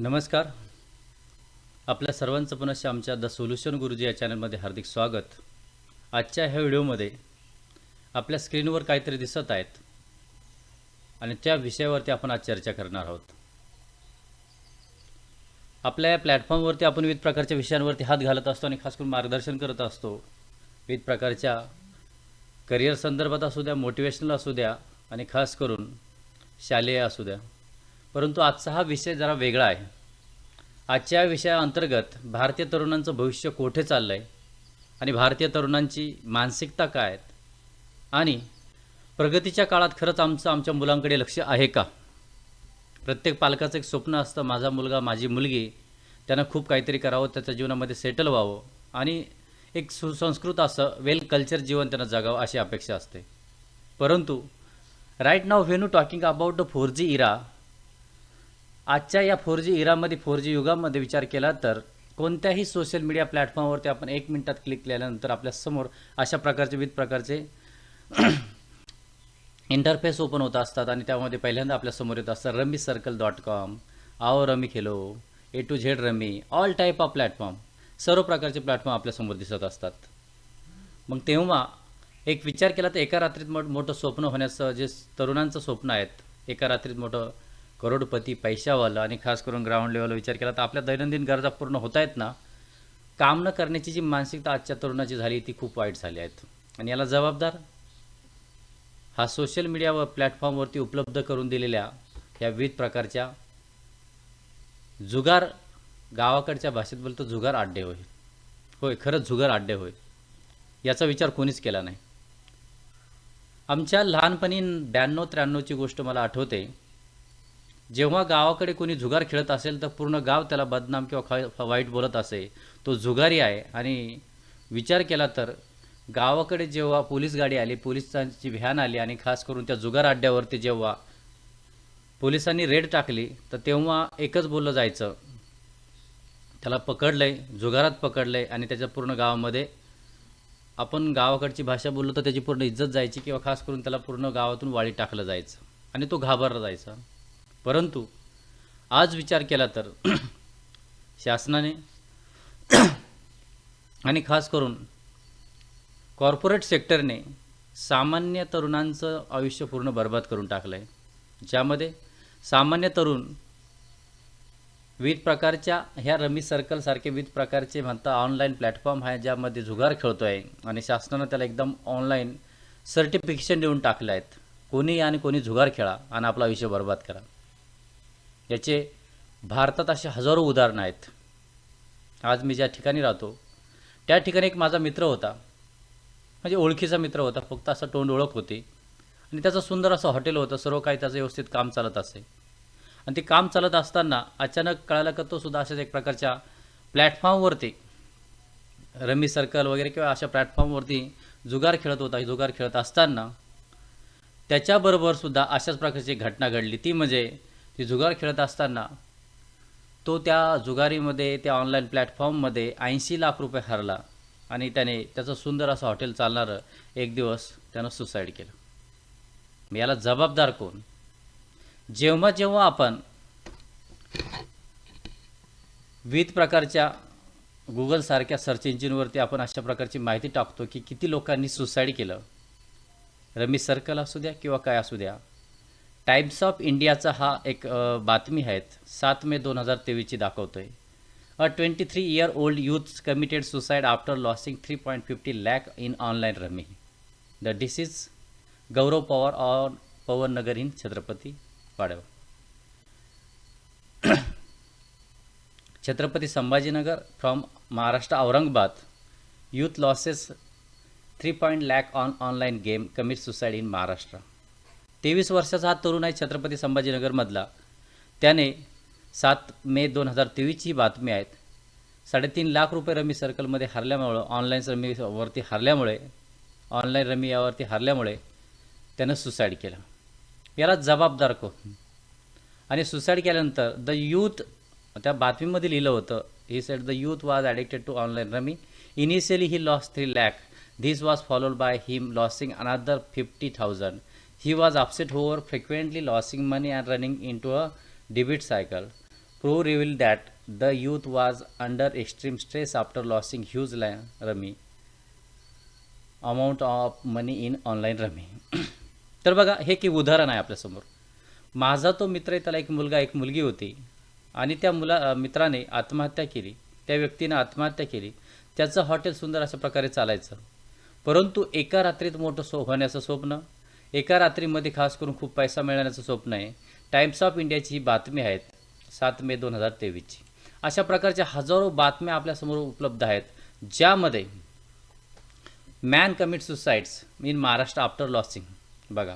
नमस्कार. आपल्या सर्वांचं पुनश्च आमच्या द सोल्युशन गुरुजी या चॅनलमध्ये हार्दिक स्वागत. आजच्या ह्या व्हिडिओमध्ये आपल्या स्क्रीनवर काहीतरी दिसत आहेत आणि त्या विषयावरती आपण आज चर्चा करणार आहोत. आपल्या या प्लॅटफॉर्मवरती आपण विविध प्रकारच्या विषयांवरती हात घालत असतो आणि खास करून मार्गदर्शन करत असतो. विविध प्रकारच्या करिअर संदर्भात असू द्या मोटिवेशनल असू द्या आणि खास करून शालेय असू द्या. परंतु आजचा हा विषय जरा वेगळा आहे. आजच्या विषयाअंतर्गत भारतीय तरुणांचं भविष्य कोठे चाललं आहे आणि भारतीय तरुणांची मानसिकता काय आहेत? आणि प्रगतीच्या काळात खरंच आमचं आमच्या मुलांकडे लक्ष आहे का? प्रत्येक पालकाचं एक स्वप्न असतं माझा मुलगा माझी मुलगी त्यांना खूप काहीतरी करावं त्याच्या जीवनामध्ये सेटल व्हावं. आणि एक सुसंस्कृत असं वेल कल्चर जीवन त्यांना जगावं अशी अपेक्षा असते. परंतु right now when you talking about the four G era आजच्या या फोर जी इरामध्ये फोर जी युगामध्ये विचार केला तर कोणत्याही सोशल मीडिया प्लॅटफॉर्मवरती आपण एक मिनिटात क्लिक केल्यानंतर आपल्यासमोर अशा प्रकारचे विविध प्रकारचे इंटरफेस ओपन होत असतात आणि त्यामध्ये पहिल्यांदा आपल्यासमोर येत असतात रमी सर्कल डॉट कॉम आओ rummy Khelo A to Z rummy all type of platform सर्व प्रकारचे प्लॅटफॉर्म आपल्यासमोर दिसत असतात. मग तेव्हा एक विचार केला तर एका रात्रीत मोठ मोठं स्वप्न होण्याचं जे तरुणांचं स्वप्न आहेत एका रात्रीत मोठं करोडपती पैशावालं आणि खास करून ग्राउंड लेवलला विचार केला तर आपल्या दैनंदिन गरजा पूर्ण होत आहेत ना काम न करण्याची जी मानसिकता आजच्या तरुणाची झाली ती खूप वाईट झाली आहेत. आणि याला जबाबदार हा सोशल मीडिया व प्लॅटफॉर्मवरती उपलब्ध करून दिलेल्या ह्या विविध प्रकारच्या जुगार गावाकडच्या भाषेत बोलतो जुगार आड्डे होय. होय खरंच जुगार आड्डे होय. याचा विचार कोणीच केला नाही. आमच्या लहानपणी ब्याण्णव त्र्याण्णवची गोष्ट मला आठवते. जेव्हा गावाकडे कोणी जुगार खेळत असेल तर पूर्ण गाव त्याला बदनाम किंवा ख वाईट बोलत असे. तो जुगारी आहे. आणि विचार केला तर गावाकडे जेव्हा पोलीस गाडी आली पोलिसांची व्हॅन आली आणि खास करून त्या जुगार अड्ड्यावरती जेव्हा पोलिसांनी रेड टाकली तर तेव्हा एकच बोललं जायचं. त्याला पकडलंय जुगारात पकडलंय आणि त्याच्या पूर्ण गावामध्ये आपण गावाकडची भाषा बोललो तर त्याची पूर्ण इज्जत जायची किंवा खास करून त्याला पूर्ण गावातून वाळी टाकलं जायचं. आणि तो घाबरला जायचा. परंतु आज विचार केला तर शासनाने आणि खास करून कॉर्पोरेट सेक्टरने सामान्य तरुणांचं आयुष्य पूर्ण बर्बाद करून टाकलं आहे ज्यामध्ये सामान्य तरुण विविध प्रकारच्या ह्या रमी सर्कलसारखे विविध प्रकारचे म्हणता ऑनलाईन प्लॅटफॉर्म आहे ज्यामध्ये जुगार खेळतो आहे आणि शासनानं त्याला एकदम ऑनलाईन सर्टिफिकेशन देऊन टाकलं आहेत कोणी आणि कोणी जुगार खेळा आणि आपलं आयुष्य बर्बाद करा. याचे भारतात असे हजारो उदाहरणं आहेत. आज मी ज्या ठिकाणी राहतो त्या ठिकाणी एक माझा मित्र होता. म्हणजे ओळखीचा मित्र होता फक्त असं तोंड ओळख होती. आणि त्याचं सुंदर असं हॉटेल होतं सर्व काही त्याचं व्यवस्थित काम चालत असे. आणि ते काम चालत असताना अचानक कळालं का तो सुद्धा अशाच एक प्रकारच्या प्लॅटफॉर्मवरती रमी सर्कल वगैरे किंवा अशा प्लॅटफॉर्मवरती जुगार खेळत होता. जुगार खेळत असताना त्याच्याबरोबर सुद्धा अशाच प्रकारची घटना घडली. ती म्हणजे ती जुगार खेळत असताना तो त्या जुगारीमध्ये त्या ऑनलाईन प्लॅटफॉर्ममध्ये ऐंशी लाख रुपये हरला आणि त्याने त्याचं सुंदर असं हॉटेल चालणारं एक दिवस त्यानं सुसाईड केलं. मग याला जबाबदार कोण? जेव्हा जेव्हा आपण विविध प्रकारच्या गुगलसारख्या सर्च इंजिनवरती आपण अशा प्रकारची माहिती टाकतो की किती लोकांनी सुसाईड केलं? रमी सर्कल असू द्या किंवा काय असू द्या टाइम्स ऑफ इंडियाचा हा एक बातमी आहेत. सात मे दोन हजार तेवीसची दाखवतोय. A twenty three year old youth committed suicide after losing three point fifty lakh in online rummy the deceased Gaurav Pawar on Pawar Nagar in Chhatrapati Pandav Chhatrapati Sambhajinagar from Maharashtra Aurangabad youth loses three point lakh on online game commit suicide in Maharashtra तेवीस वर्षाचा हा तरुण आहे छत्रपती संभाजीनगरमधला. त्याने सात मे दोन हजार तेवीसची ही बातमी आहेत साडेतीन लाख रुपये रमी सर्कलमध्ये हरल्यामुळं ऑनलाईन रमीवरती हरल्यामुळे ऑनलाईन रमी यावरती हरल्यामुळे त्यानं सुसाईड केलं. याला जबाबदार कोण? आणि सुसाईड केल्यानंतर द यूथ त्या बातमीमध्ये लिहिलं होतं he said the youth was addicted to online rummy. Initially he loss three lakh this was followed by him losing another fifty thousand he was upset however frequently losing money and running into a debit cycle. Probe revealed that the youth was under extreme stress after losing huge la- rummy amount of money in online rummy तर बघा हे की उदाहरण आहे आपल्यासमोर. माझा तो मित्र आहे त्याला एक मुलगा एक मुलगी होती. आणि त्या मुला मित्राने आत्महत्या केली. त्या व्यक्तीने आत्महत्या केली. त्याचं हॉटेल सुंदर अशा प्रकारे चालायचं. परंतु एका रात्रीत मोठं सो होण्याचं स्वप्न एका रात्रीमध्ये खास करून खूप पैसा मिळण्याचं स्वप्न आहे. टाइम्स ऑफ इंडियाची ही बातमी आहेत सात मे दोन हजार तेवीसची. अशा प्रकारच्या हजारो बातम्या आपल्यासमोर उपलब्ध आहेत ज्यामध्ये man commit suicides in Maharashtra after losing बघा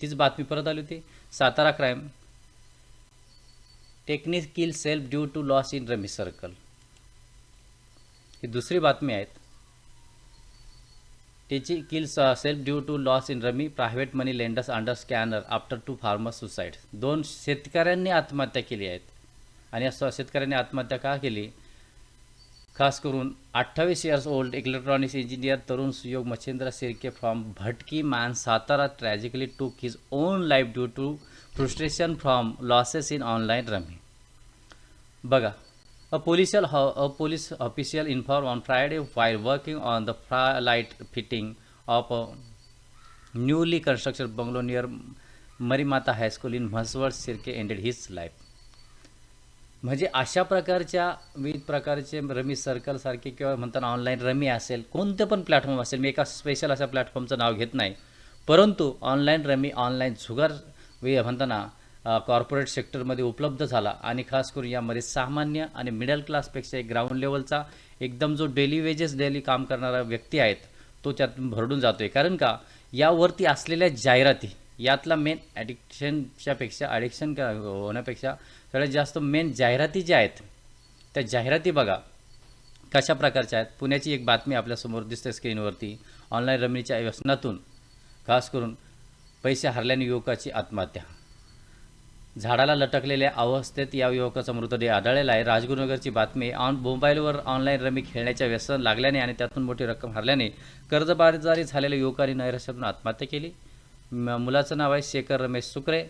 तीच बातमी परत आली होती. Satara crime technique kill self due to loss in rummy circle ही दुसरी बातमी आहेत. त्याची kill self due to loss in rummy private money lenders under scanner after two farmer suicide दोन शेतकऱ्यांनी आत्महत्या केली आहेत. आणि शेतकऱ्यांनी आत्महत्या का केली? खास करून अठ्ठावीस इयर्स ओल्ड इलेक्ट्रॉनिक्स इंजिनियर तरुण सुयोग मच्छिंद्र सिरके फ्रॉम भटकी मान Satara tragically took his own life due to frustration from losses in online rummy बघा a political a police official informed on Friday while working on the light fitting of a newly construction bungalow near Marimata high school in Mhaswad सिरके ended his life म्हणजे अशा प्रकारच्या विविध प्रकारचे rummy सर्कलसारखे किंवा म्हणताना online rummy असेल कोणतं पण प्लॅटफॉर्म असेल मी एका स्पेशल अशा प्लॅटफॉर्मचं नाव घेत नाही. परंतु ऑनलाईन रमी ऑनलाईन झुगार वे म्हणताना कॉर्पोरेट सेक्टरमध्ये उपलब्ध झाला. आणि खास करून यामध्ये सामान्य आणि मिडल क्लासपेक्षा एक ग्राउंड लेवलचा एकदम जो डेली वेजेस डेली काम करणारा व्यक्ती आहेत तो त्यात भरडून जातो आहे कारण का? यावरती असलेल्या जाहिराती यातला मेन ॲडिक्शनच्यापेक्षा ॲडिक्शन होण्यापेक्षा सगळ्यात जास्त मेन जाहिराती ज्या आहेत त्या जाहिराती बघा. कशा प्रकारच्या आहेत? पुण्याची एक बातमी आपल्यासमोर दिसते स्क्रीनवरती ऑनलाईन रमणीच्या व्यसनातून. खास करून पैसे हरल्याने युवकाची आत्महत्या. झाडाला लटकलेल्या अवस्थेत या युवकाचा मृतदेह आढळलेला आहे. राजगुरुनगरची बातमी ऑन मोबाईलवर ऑनलाईन रमी खेळण्याच्या व्यसन लागल्याने आणि त्यातून मोठी रक्कम हरल्याने कर्जबाजारी झालेल्या युवकाने नैराश्यातून आत्महत्या केली. मुलाचं नाव आहे शेखर रमेश सुकरे.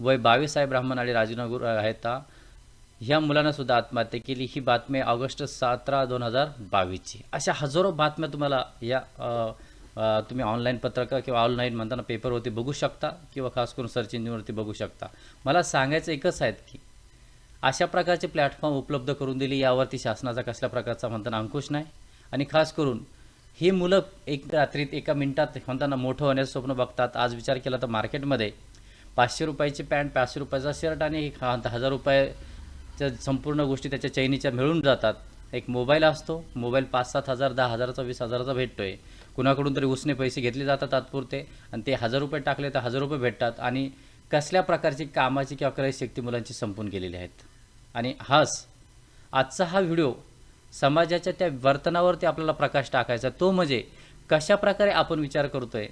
वय बावीस आहे ब्राह्मण आणि राजनगर आहेत. ह्या मुलानं सुद्धा आत्महत्या केली. ही बातमी ऑगस्ट सतरा दोन हजार बावीसची. अशा हजारो बातम्या तुम्हाला या तुम्ही ऑनलाईन पत्रक किंवा ऑनलाईन म्हणताना पेपरवरती बघू शकता किंवा खास करून सर्च इंजिनवरती बघू शकता. मला सांगायचं एकच आहेत की अशा प्रकारचे प्लॅटफॉर्म उपलब्ध करून दिली यावरती शासनाचा कसल्या प्रकारचा म्हणताना अंकुश नाही. आणि खास करून ही मुलं एक रात्रीत एका मिनिटात म्हणताना मोठं होण्याचं स्वप्न बघतात. आज विचार केला तर मार्केटमध्ये पाचशे रुपयाची पॅन्ट पाचशे रुपयाचा शर्ट आणि एक हजार रुपयाच्या संपूर्ण गोष्टी त्याच्या चैनीच्या मिळून जातात. एक मोबाईल असतो. मोबाईल पाच सात हजार दहा हजाराचा वीस हजाराचा भेटतो आहे कुणाकडून तरी उसने पैसे घेतले जातात तात्पुरते आणि ते हजार रुपये टाकले तर हजार रुपये भेटतात. आणि कसल्या प्रकारची कामाची किंवा क्रय शक्ती मुलांची संपून गेलेली आहेत. आणि हाच आजचा हा व्हिडिओ समाजाच्या त्या वर्तनावरती आपल्याला प्रकाश टाकायचा तो म्हणजे कशा प्रकारे आपण विचार करतोय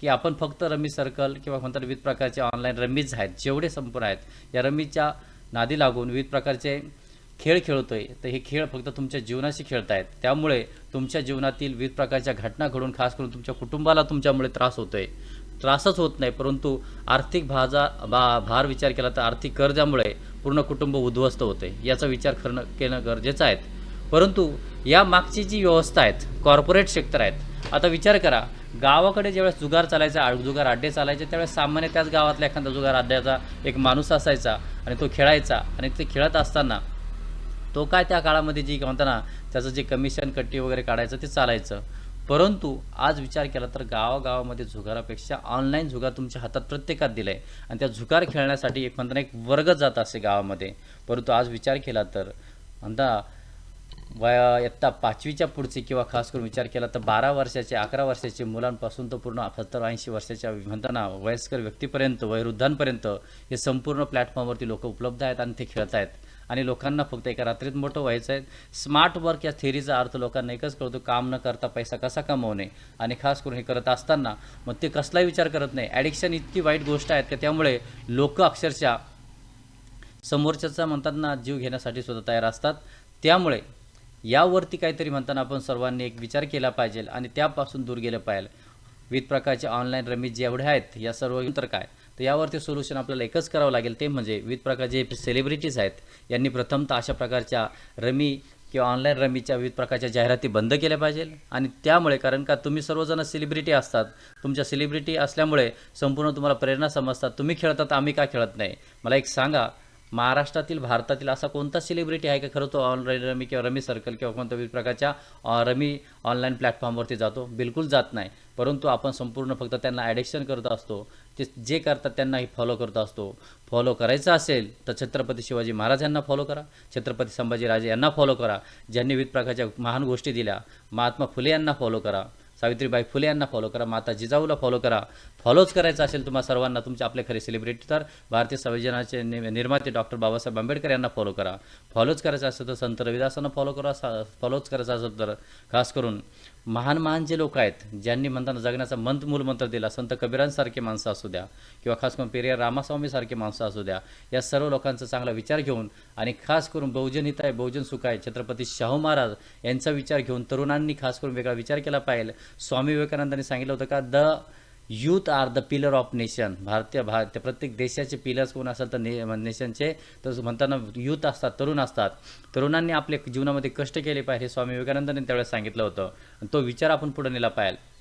की आपण फक्त रमी सर्कल किंवा म्हणतात विविध प्रकारचे ऑनलाईन रमीज आहेत जेवढे संपूर्ण आहेत या रमीच्या नादी लागून विविध प्रकारचे खेळ खेळतोय. तर हे खेळ फक्त तुमच्या जीवनाशी खेळतायत. त्यामुळे तुमच्या जीवनातील विविध प्रकारच्या घटना घडून खास करून तुमच्या कुटुंबाला तुमच्यामुळे त्रास होतोय. त्रासच होत नाही परंतु आर्थिक भाजा भा भार विचार केला तर आर्थिक कर्जामुळे पूर्ण कुटुंब उद्ध्वस्त होते याचा विचार करणं केणं गरजेचं आहे परंतु या मागची जी व्यवस्था आहेत कॉर्पोरेट सेक्टर आहेत आता विचार करा. गावाकडे ज्यावेळेस जुगार चालायचा जुगार अड्डे चालायचे त्यावेळेस सामान्य त्याच गावातल्या एखादा जुगार अड्ड्याचा एक माणूस असायचा आणि तो खेळायचा आणि ते खेळत असताना तो काय त्या काळामध्ये जी म्हणताना त्याचं जे कमिशन कट्टी वगैरे काढायचं ते चालायचं. परंतु आज विचार केला तर गावागावामध्ये झुगारापेक्षा ऑनलाईन झुगार तुमच्या हातात प्रत्येकात दिलं आहे आणि त्या झुगार खेळण्यासाठी एक म्हणताना एक वर्ग जात असे गावामध्ये. परंतु आज विचार केला तर म्हणता वया इयत्ता पाचवीच्या पुढचे किंवा खास करून विचार केला तर बारा वर्षाचे अकरा वर्षाचे मुलांपासून तर पूर्ण सत्तर ऐंशी वर्षाच्या म्हणताना वयस्कर व्यक्तीपर्यंत वयोवृद्धांपर्यंत हे संपूर्ण प्लॅटफॉर्मवरती लोक उपलब्ध आहेत आणि ते खेळत आहेत आणि लोकांना फक्त एका रात्रीत मोठं व्हायचं आहे. स्मार्ट वर्क या थेरीचा अर्थ लोकांना एकच कळतो काम न करता पैसा कसा कमवणे. आणि खास करून हे करत असताना मग ते कसलाही विचार करत नाही. ॲडिक्शन इतकी वाईट गोष्ट आहेत की त्यामुळे लोक अक्षरशः समोरच्याचा म्हणतात ना जीव घेण्यासाठी सुद्धा तयार असतात. त्यामुळे यावरती काहीतरी म्हणताना आपण सर्वांनी एक विचार केला पाहिजे आणि त्यापासून दूर गेलं पाहिजे. विविध प्रकारचे ऑनलाईन रमी जेवढे आहेत या सर्व तर काय? तर यावरती सोल्युशन आपल्याला एकच करावं लागेल ते म्हणजे विविध प्रकारचे सेलिब्रिटीज आहेत यांनी प्रथमतः अशा प्रकारच्या रमी किंवा ऑनलाईन रमीच्या विविध प्रकारच्या जाहिराती बंद केल्या पाहिजे. आणि त्यामुळे कारण का तुम्ही सर्वजण सेलिब्रिटी असतात तुमच्या सेलिब्रिटी असल्यामुळे संपूर्ण तुम्हाला प्रेरणा समजतात तुम्ही खेळतात आम्ही का खेळत नाही? मला एक सांगा महाराष्ट्रातील भारतातील असा कोणता सेलिब्रिटी आहे का खरं तो ऑनलाईन रमी किंवा रमी सर्कल किंवा कोणत्या विविध प्रकारच्या रमी ऑनलाईन प्लॅटफॉर्मवरती जातो? बिलकुल जात नाही. परंतु आपण संपूर्ण फक्त त्यांना ॲडिक्शन करत असतो. ते जे करतात त्यांनाही फॉलो करत असतो. फॉलो करायचं असेल तर छत्रपती शिवाजी महाराज यांना फॉलो करा. छत्रपती संभाजीराजे यांना फॉलो करा. ज्यांनी विविध प्रकारच्या महान गोष्टी दिल्या महात्मा फुले यांना फॉलो करा. सावित्रीबाई फुले यांना फॉलो करा माता जिजाऊला फॉलो करा. फॉलोच करायचं असेल तुम्हाला सर्वांना तुमचे आपले खरे सेलिब्रिटी तर भारतीय संविधानाचे नि- निर्माते डॉक्टर बाबासाहेब आंबेडकर यांना फॉलो करा. फॉलोच करायचं असेल तर संत रविदासांना फॉलो करा फॉलोच करायचं असेल तर खास करून महान महान जे लोक आहेत ज्यांनी म्हणताना जगण्याचा मंत मूलमंत्र दिला संत कबीरांसारखे माणसं असू द्या किंवा खास करून पेरियार रामास्वामीसारखे माणसं असू द्या या सर्व लोकांचा चांगला विचार घेऊन आणि खास करून बहुजन हिताय आहे बहुजन सुख आहे छत्रपती शाहू महाराज यांचा विचार घेऊन तरुणांनी खास करून वेगळा विचार केला पाहिजे. स्वामी विवेकानंदांनी सांगितलं होतं का the youth are the pillar of nation भारतीय भारतीय प्रत्येक देशाचे पिलर्स कोण असेल तर ने नेशनचे तर म्हणताना यूथ असतात तरुण असतात. तरुणांनी आपले जीवनामध्ये कष्ट केले पाहिजे स्वामी विवेकानंदांनी त्यावेळेस सांगितलं होतं. आणि तो विचार आपण पुढे नेला पाहिजे.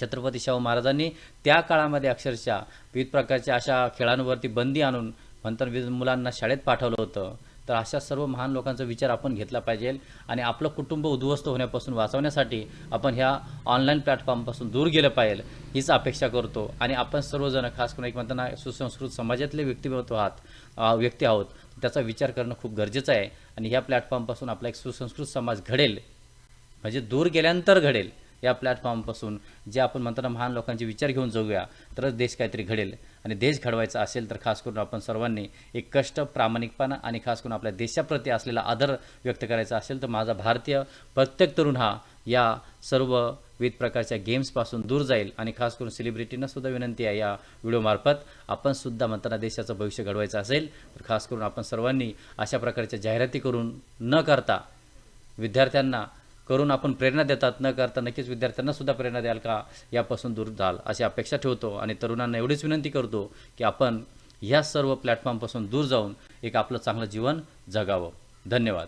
छत्रपती शाहू महाराजांनी त्या काळामध्ये अक्षरशः विविध प्रकारच्या अशा खेळांवरती बंदी आणून म्हणताना विविध मुलांना शाळेत पाठवलं होतं. तर अशा सर्व महान लोकांचा विचार आपण घेतला पाहिजे आणि आपलं कुटुंब उद्ध्वस्त होण्यापासून वाचवण्यासाठी आपण ह्या ऑनलाईन प्लॅटफॉर्मपासून दूर गेलं पाहिजे हीच अपेक्षा करतो. आणि आपण सर्वजण खास करून एक म्हणताना सुसंस्कृत समाजातले व्यक्तिमत्व आहात व्यक्ती आहोत त्याचा विचार करणं खूप गरजेचं आहे. आणि ह्या प्लॅटफॉर्मपासून आपला एक सुसंस्कृत समाज घडेल. म्हणजे दूर गेल्यानंतर घडेल. या प्लॅटफॉर्मपासून जे आपण म्हणताना महान लोकांचे विचार घेऊन जाऊया तरच देश काहीतरी घडेल. आणि देश घडवायचा असेल तर खास करून आपण सर्वांनी एक कष्ट प्रामाणिकपणा आणि खास करून आपल्या देशाप्रती असलेला आदर व्यक्त करायचा असेल तर माझा भारतीय प्रत्येक तरुण हा या सर्व विविध प्रकारच्या गेम्सपासून दूर जाईल. आणि खास करून सेलिब्रिटींना सुद्धा विनंती आहे या व्हिडिओमार्फत आपण सुद्धा म्हणताना देशाचं भविष्य घडवायचं असेल तर खास करून आपण सर्वांनी अशा प्रकारच्या जाहिराती करून न करता विद्यार्थ्यांना करून आपण प्रेरणा देतात न करता नक्कीच विद्यार्थ्यांना सुद्धा प्रेरणा द्याल का यापासून दूर जाल अशी अपेक्षा ठेवतो आणि तरुणांना एवढीच विनंती करतो की आपण ह्या सर्व प्लॅटफॉर्मपासून दूर जाऊन एक आपलं चांगलं जीवन जगावं. धन्यवाद.